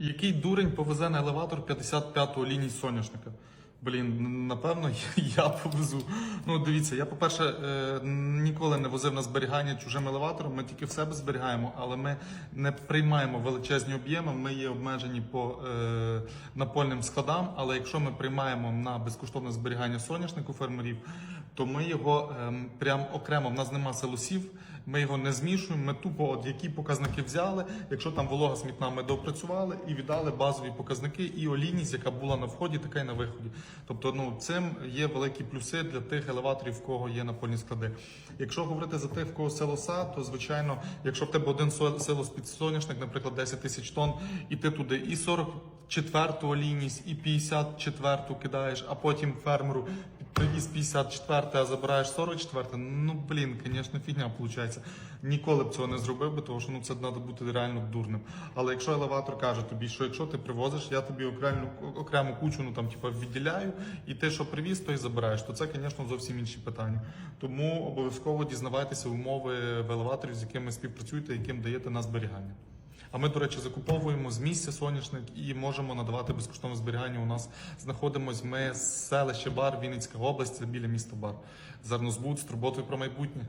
Який дурень повезе на елеватор 55-го лінії соняшника? Блін, напевно, я повезу. Ну, дивіться, я, по-перше, е, ніколи не возив на зберігання чужим елеватором. Ми тільки в себе зберігаємо, але ми не приймаємо величезні об'єми. Ми є обмежені по е, напольним складам. Але якщо ми приймаємо на безкоштовне зберігання соняшнику фермерів, то ми його ем, прям окремо. В нас нема силосів. Ми його не змішуємо. Ми тупо, от які показники взяли. Якщо там волога смітна, ми допрацювали і віддали базові показники і олійність, яка була на вході, така й на виході. Тобто, ну цим є великі плюси для тих елеваторів, в кого є напольні склади. Якщо говорити за тих, в кого силоса, то звичайно, якщо в тебе один силос під соняшник, наприклад, 10 тисяч тонн, і ти туди і 44-ту олійність, і 54-ту кидаєш, а потім фермеру привіз 54 а забираєш 44 ну блін, звісно, фігня виходить. Ніколи б цього не зробив би, тому що ну це треба бути реально дурним. Але якщо елеватор каже тобі, що якщо ти привозиш, я тобі окрему, окрему кучу ну там типу, відділяю, і ти що привіз, то і забираєш, то це, звісно, зовсім інші питання. Тому обов'язково дізнавайтеся умови в елеваторів, з якими співпрацюєте, яким даєте на зберігання. А ми, до речі, закуповуємо з місця соняшник і можемо надавати безкоштовне зберігання. У нас знаходимось ми з селища Бар, Вінницька область, біля міста Бар. Зернозбуд з турботою про майбутнє.